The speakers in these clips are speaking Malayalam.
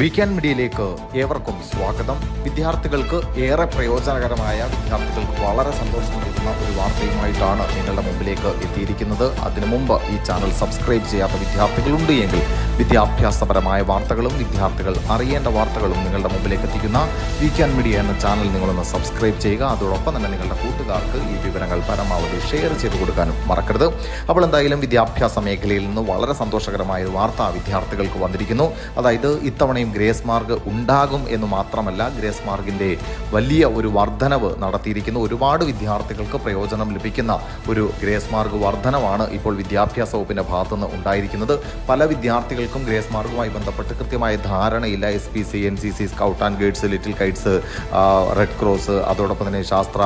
വീക്കെൻഡ് മീഡിയയിലേക്ക് ഏവർക്കും സ്വാഗതം. വിദ്യാർത്ഥികൾക്ക് ഏറെ പ്രയോജനകരമായ വിദ്യാർത്ഥികൾക്ക് വളരെ സന്തോഷം നൽകുന്ന ഒരു വാർത്തയുമായിട്ടാണ് നിങ്ങളുടെ മുമ്പിലേക്ക് എത്തിയിരിക്കുന്നത്. അതിനു മുമ്പ് ഈ ചാനൽ സബ്സ്ക്രൈബ് ചെയ്യാത്ത വിദ്യാർത്ഥികളുണ്ട് എങ്കിൽ വിദ്യാഭ്യാസപരമായ വാർത്തകളും വിദ്യാർത്ഥികൾ അറിയേണ്ട വാർത്തകളും നിങ്ങളുടെ മുമ്പിലേക്ക് എത്തിക്കുന്ന വീക്കെൻഡ് മീഡിയ എന്ന ചാനൽ നിങ്ങളൊന്ന് സബ്സ്ക്രൈബ് ചെയ്യുക. അതോടൊപ്പം തന്നെ നിങ്ങളുടെ കൂട്ടുകാർക്ക് ഈ വിവരങ്ങൾ പരമാവധി ഷെയർ ചെയ്ത് കൊടുക്കാനും മറക്കരുത്. അപ്പോൾ എന്തായാലും വിദ്യാഭ്യാസ മേഖലയിൽ നിന്ന് വളരെ സന്തോഷകരമായ ഒരു വാർത്ത വിദ്യാർത്ഥികൾക്ക് വന്നിരിക്കുന്നു. അതായത് ഇത്തവണയും ഗ്രേസ് മാർക്ക് ഉണ്ടാകും എന്ന് മാത്രമല്ല ഗ്രേസ് മാർക്കിന്റെ വലിയ ഒരു വർധനവ് നടത്തിയിരിക്കുന്നു. ഒരുപാട് വിദ്യാർത്ഥികൾക്ക് പ്രയോജനം ലഭിക്കുന്ന ഒരു ഗ്രേസ് മാർക്ക് വർധനവാണ് ഇപ്പോൾ വിദ്യാഭ്യാസ വകുപ്പിന്റെ ഭാഗത്തുനിന്ന് ഉണ്ടായിരിക്കുന്നത്. പല വിദ്യാർത്ഥികൾക്കും ഗ്രേസ് മാർക്കുമായി ബന്ധപ്പെട്ട് കൃത്യമായ ധാരണയില്ല. S P C N C C scout and guides little kites red cross അതോടൊപ്പം തന്നെ ശാസ്ത്ര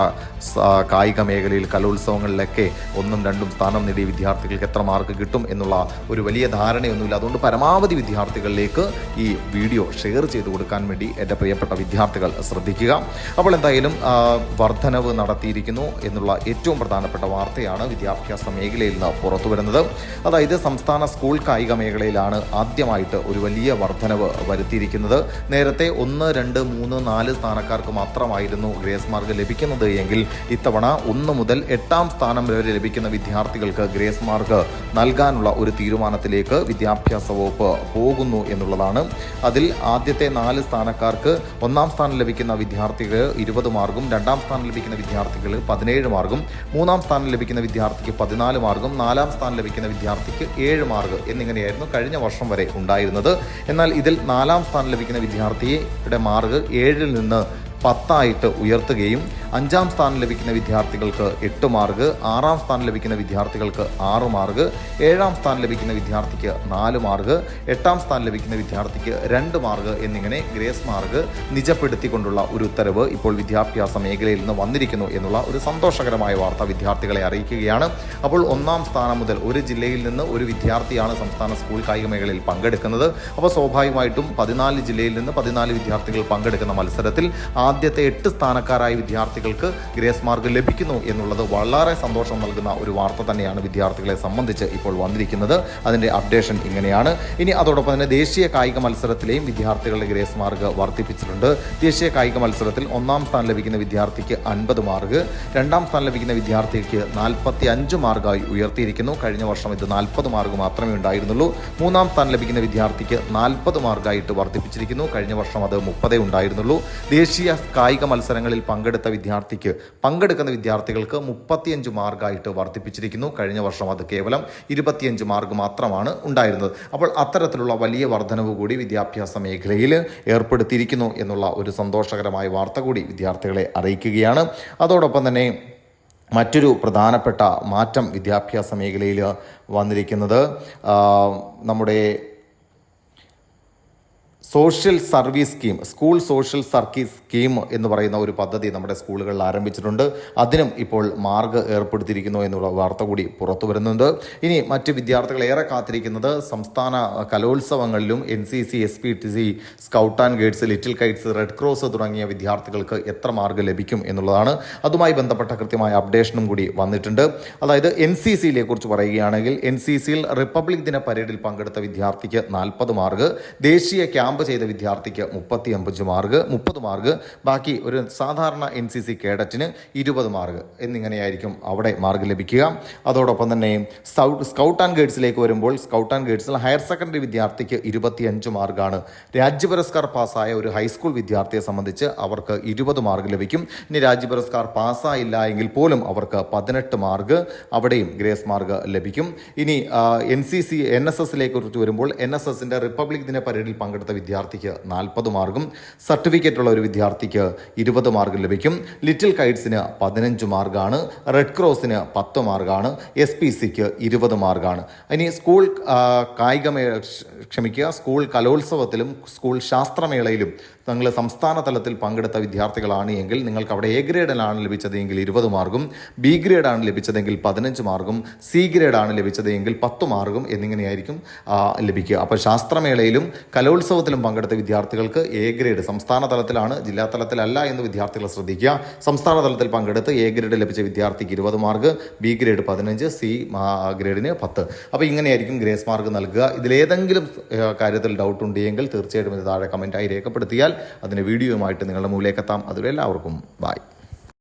കായിക മേഖലയിൽ കലോത്സവങ്ങളിലൊക്കെ ഒന്നും രണ്ടും സ്ഥാനം നേടിയ വിദ്യാർത്ഥികൾക്ക് എത്ര മാർക്ക് കിട്ടും എന്നുള്ള ഒരു വലിയ ധാരണയൊന്നുമില്ല. അതുകൊണ്ട് പരമാവധി വിദ്യാർത്ഥികളിലേക്ക് ഈ വീഡിയോ ഷെയർ ചെയ്ത് കൊടുക്കാൻ വേണ്ടി എന്റെ പ്രിയപ്പെട്ട വിദ്യാർത്ഥികൾ ശ്രദ്ധിക്കുക. അപ്പോൾ എന്തായാലും വർധനവ് നടത്തിയിരിക്കുന്നു എന്നുള്ള ഏറ്റവും പ്രധാനപ്പെട്ട വാർത്തയാണ് വിദ്യാഭ്യാസ മേഖലയിൽ നിന്ന് പുറത്തു വരുന്നത്. അതായത് സംസ്ഥാന സ്കൂൾ കായിക മേഖലയിലാണ് ആദ്യമായിട്ട് ഒരു വലിയ വർധനവ് വരുത്തിയിരിക്കുന്നത്. നേരത്തെ ഒന്ന് രണ്ട് മൂന്ന് നാല് സ്ഥാനക്കാർക്ക് മാത്രമായിരുന്നു ഗ്രേസ് മാർക്ക് ലഭിക്കുന്നത് എങ്കിൽ ഇത്തവണ ഒന്ന് മുതൽ എട്ടാം സ്ഥാനം വരെ ലഭിക്കുന്ന വിദ്യാർത്ഥികൾക്ക് ഗ്രേസ് മാർക്ക് നൽകാനുള്ള ഒരു തീരുമാനത്തിലേക്ക് വിദ്യാഭ്യാസ വകുപ്പ് പോകുന്നു എന്നുള്ളതാണ്. അതിൽ ആദ്യത്തെ നാല് സ്ഥാനക്കാർക്ക് ഒന്നാം സ്ഥാനം ലഭിക്കുന്ന വിദ്യാർത്ഥികൾ ഇരുപത് മാർക്കും രണ്ടാം സ്ഥാനം ലഭിക്കുന്ന വിദ്യാർത്ഥികൾ പതിനേഴ് മാർക്കും മൂന്നാം സ്ഥാനം ലഭിക്കുന്ന വിദ്യാർത്ഥിക്ക് പതിനാല് മാർക്കും നാലാം സ്ഥാനം ലഭിക്കുന്ന വിദ്യാർത്ഥിക്ക് ഏഴ് മാർക്ക് എന്നിങ്ങനെയായിരുന്നു കഴിഞ്ഞ വർഷം വരെ ഉണ്ടായിരുന്നത്. എന്നാൽ ഇതിൽ നാലാം സ്ഥാനം ലഭിക്കുന്ന വിദ്യാർത്ഥിയുടെ മാർക്ക് ഏഴിൽ നിന്ന് പത്തായിട്ട് ഉയർത്തുകയും അഞ്ചാം സ്ഥാനം ലഭിക്കുന്ന വിദ്യാർത്ഥികൾക്ക് എട്ട് മാർക്ക് ആറാം സ്ഥാനം ലഭിക്കുന്ന വിദ്യാർത്ഥികൾക്ക് ആറ് മാർക്ക് ഏഴാം സ്ഥാനം ലഭിക്കുന്ന വിദ്യാർത്ഥിക്ക് നാല് മാർക്ക് എട്ടാം സ്ഥാനം ലഭിക്കുന്ന വിദ്യാർത്ഥിക്ക് രണ്ട് മാർക്ക് എന്നിങ്ങനെ ഗ്രേസ് മാർക്ക് നിജപ്പെടുത്തിക്കൊണ്ടുള്ള ഒരു ഉത്തരവ് ഇപ്പോൾ വിദ്യാഭ്യാസ മേഖലയിൽ നിന്ന് വന്നിരിക്കുന്നു എന്നുള്ള ഒരു സന്തോഷകരമായ വാർത്ത വിദ്യാർത്ഥികളെ അറിയിക്കുകയാണ്. അപ്പോൾ ഒന്നാം സ്ഥാനം മുതൽ ഒരു ജില്ലയിൽ നിന്ന് ഒരു വിദ്യാർത്ഥിയാണ് സംസ്ഥാന സ്കൂൾ കായിക മേഖലയിൽ പങ്കെടുക്കുന്നത്. അപ്പോൾ സ്വാഭാവികമായിട്ടും പതിനാല് ജില്ലയിൽ നിന്ന് പതിനാല് വിദ്യാർത്ഥികൾ പങ്കെടുക്കുന്ന മത്സരത്തിൽ ആദ്യത്തെ എട്ട് സ്ഥാനക്കാരായ വിദ്യാർത്ഥികൾക്ക് ഗ്രേസ് മാർക്ക് ലഭിക്കുന്നു എന്നുള്ളത് വളരെ സന്തോഷം നൽകുന്ന ഒരു വാർത്ത തന്നെയാണ് വിദ്യാർത്ഥികളെ സംബന്ധിച്ച് ഇപ്പോൾ വന്നിരിക്കുന്നത്. അതിന്റെ അപ്ഡേഷൻ ഇങ്ങനെയാണ്. ഇനി അതോടൊപ്പം തന്നെ ദേശീയ കായിക മത്സരത്തിലെയും വിദ്യാർത്ഥികളുടെ ഗ്രേസ് മാർക്ക് വർദ്ധിപ്പിച്ചിട്ടുണ്ട്. ദേശീയ കായിക മത്സരത്തിൽ ഒന്നാം സ്ഥാനം ലഭിക്കുന്ന വിദ്യാർത്ഥിക്ക് അൻപത് മാർക്ക്. രണ്ടാം സ്ഥാനം ലഭിക്കുന്ന വിദ്യാർത്ഥിക്ക് നാൽപ്പത്തി അഞ്ച് മാർക്കായി ഉയർത്തിയിരിക്കുന്നു. കഴിഞ്ഞ വർഷം ഇത് നാൽപ്പത് മാർക്ക് മാത്രമേ ഉണ്ടായിരുന്നുള്ളൂ. മൂന്നാം സ്ഥാനം ലഭിക്കുന്ന വിദ്യാർത്ഥിക്ക് നാൽപ്പത് മാർക്കായിട്ട് വർദ്ധിപ്പിച്ചിരിക്കുന്നു. കഴിഞ്ഞ വർഷം അത് മുപ്പതേ ഉണ്ടായിരുന്നുള്ളൂ. ദേശീയ കായിക മത്സരങ്ങളിൽ പങ്കെടുത്ത വിദ്യാർത്ഥിക്ക് പങ്കെടുക്കുന്ന വിദ്യാർത്ഥികൾക്ക് മുപ്പത്തിയഞ്ച് മാർക്കായിട്ട് വർദ്ധിപ്പിച്ചിരിക്കുന്നു. കഴിഞ്ഞ വർഷം അത് കേവലം ഇരുപത്തിയഞ്ച് മാർക്ക് മാത്രമാണ് ഉണ്ടായിരുന്നത്. അപ്പോൾ അത്തരത്തിലുള്ള വലിയ വർധനവ് കൂടി വിദ്യാഭ്യാസ മേഖലയിൽ ഏർപ്പെടുത്തിയിരിക്കുന്നു എന്നുള്ള ഒരു സന്തോഷകരമായ വാർത്ത കൂടി വിദ്യാർത്ഥികളെ അറിയിക്കുകയാണ്. അതോടൊപ്പം തന്നെ മറ്റൊരു പ്രധാനപ്പെട്ട മാറ്റം വിദ്യാഭ്യാസ മേഖലയിൽ വന്നിരിക്കുന്നത് നമ്മുടെ social service scheme school social service scheme എന്ന് പറയുന്ന ഒരു പദ്ധതി നമ്മുടെ സ്കൂളുകളിൽ ആരംഭിച്ചിട്ടുണ്ട്. അതിനും ഇപ്പോൾ മാർഗ് ഏർപ്പെടുത്തിയിരിക്കുന്നു എന്നുള്ള വാർത്ത കൂടി പുറത്തു വരുന്നുണ്ട്. ഇനി മറ്റ് വിദ്യാർത്ഥികൾ ഏറെ കാത്തിരിക്കുന്നത് സംസ്ഥാന കലോത്സവങ്ങളിലും N C C S P T C scout and guides little kites red cross തുടങ്ങിയ വിദ്യാർത്ഥികൾക്ക് എത്ര മാർഗ് ലഭിക്കും എന്നുള്ളതാണ്. അതുമായി ബന്ധപ്പെട്ട കൃത്യമായ അപ്ഡേഷനും കൂടി വന്നിട്ടുണ്ട്. അതായത് എൻ സി സിയിലെ കുറിച്ച് പറയുകയാണെങ്കിൽ എൻ സി സിയിൽ റിപ്പബ്ലിക് ദിന പരേഡിൽ പങ്കെടുത്ത വിദ്യാർത്ഥിക്ക് നാൽപ്പത് മാർഗ് ദേശീയ ക്യാമ്പ് ചെയ്ത വിദ്യാർത്ഥിക്ക് മുപ്പത്തി അമ്പത് മാർക്ക് മുപ്പത് മാർക്ക് ബാക്കി ഒരു സാധാരണ എൻ സി സി കേഡറ്റിന് ഇരുപത് മാർക്ക് എന്നിങ്ങനെയായിരിക്കും അവിടെ മാർക്ക് ലഭിക്കുക. അതോടൊപ്പം തന്നെ സ്കൗട്ട് ആൻഡ് ഗൈഡ്സിലേക്ക് വരുമ്പോൾ സ്കൗട്ട് ആൻഡ് ഗൈഡ്സിൽ ഹയർ സെക്കൻഡറി വിദ്യാർത്ഥിക്ക് ഇരുപത്തിയഞ്ച് മാർക്കാണ്. രാജ്യ പുരസ്കാർ പാസ്സായ ഒരു ഹൈസ്കൂൾ വിദ്യാർത്ഥിയെ സംബന്ധിച്ച് അവർക്ക് ഇരുപത് മാർക്ക് ലഭിക്കും. ഇനി രാജ്യ പുരസ്കാർ പാസ്സായില്ല എങ്കിൽ പോലും അവർക്ക് പതിനെട്ട് മാർക്ക് അവിടെയും ഗ്രേസ് മാർക്ക് ലഭിക്കും. ഇനി N C C N S എസിലേക്ക് കുറിച്ച് വരുമ്പോൾ എൻ എസ് എസിന്റെ റിപ്പബ്ലിക് ദിന പരേഡിൽ പങ്കെടുത്ത വിദ്യാർത്ഥിക്ക് നാൽപ്പത് മാർക്കും സർട്ടിഫിക്കറ്റ് ഉള്ള ഒരു വിദ്യാർത്ഥിക്ക് ഇരുപത് മാർക്ക് ലഭിക്കും. ലിറ്റിൽ കൈറ്റ്സിന് പതിനഞ്ച് മാർക്കാണ് റെഡ് ക്രോസിന് പത്ത് മാർക്കാണ് എസ് പി സിക്ക് ഇരുപത് മാർക്കാണ്. ഇനി സ്കൂൾ കായികമേ ക്ഷമിക്കുക സ്കൂൾ കലോത്സവത്തിലും സ്കൂൾ ശാസ്ത്രമേളയിലും നിങ്ങൾ സംസ്ഥാന തലത്തിൽ പങ്കെടുത്ത വിദ്യാർത്ഥികളാണ് എങ്കിൽ നിങ്ങൾക്ക് അവിടെ എ ഗ്രേഡിലാണ് ലഭിച്ചതെങ്കിൽ ഇരുപത് മാർക്കും ബി ഗ്രേഡാണ് ലഭിച്ചതെങ്കിൽ പതിനഞ്ച് മാർക്കും സി ഗ്രേഡാണ് ലഭിച്ചതെങ്കിൽ പത്ത് മാർക്കും എന്നിങ്ങനെയായിരിക്കും ലഭിക്കുക. അപ്പോൾ ശാസ്ത്രമേളയിലും കലോത്സവത്തിലും തലത്തിലും പങ്കെടുത്ത വിദ്യാർത്ഥികൾക്ക് എ ഗ്രേഡ് സംസ്ഥാന തലത്തിലാണ് ജില്ലാ തലത്തിലല്ല എന്ന് വിദ്യാർത്ഥികൾ ശ്രദ്ധിക്കുക. സംസ്ഥാന തലത്തിൽ പങ്കെടുത്ത് എ ഗ്രേഡ് ലഭിച്ച വിദ്യാർത്ഥിക്ക് ഇരുപത് മാർക്ക് ബി ഗ്രേഡ് പതിനഞ്ച് സി ഗ്രേഡിന് പത്ത്. അപ്പോൾ ഇങ്ങനെയായിരിക്കും ഗ്രേസ് മാർക്ക് നൽകുക. ഇതിലേതെങ്കിലും കാര്യത്തിൽ ഡൗട്ട് ഉണ്ടെങ്കിൽ തീർച്ചയായിട്ടും ഇത് താഴെ കമന്റായി രേഖപ്പെടുത്തിയാൽ അതിന് വീഡിയോയുമായിട്ട് നിങ്ങളുടെ എത്താം അതുവരെ എല്ലാവർക്കും ബായ്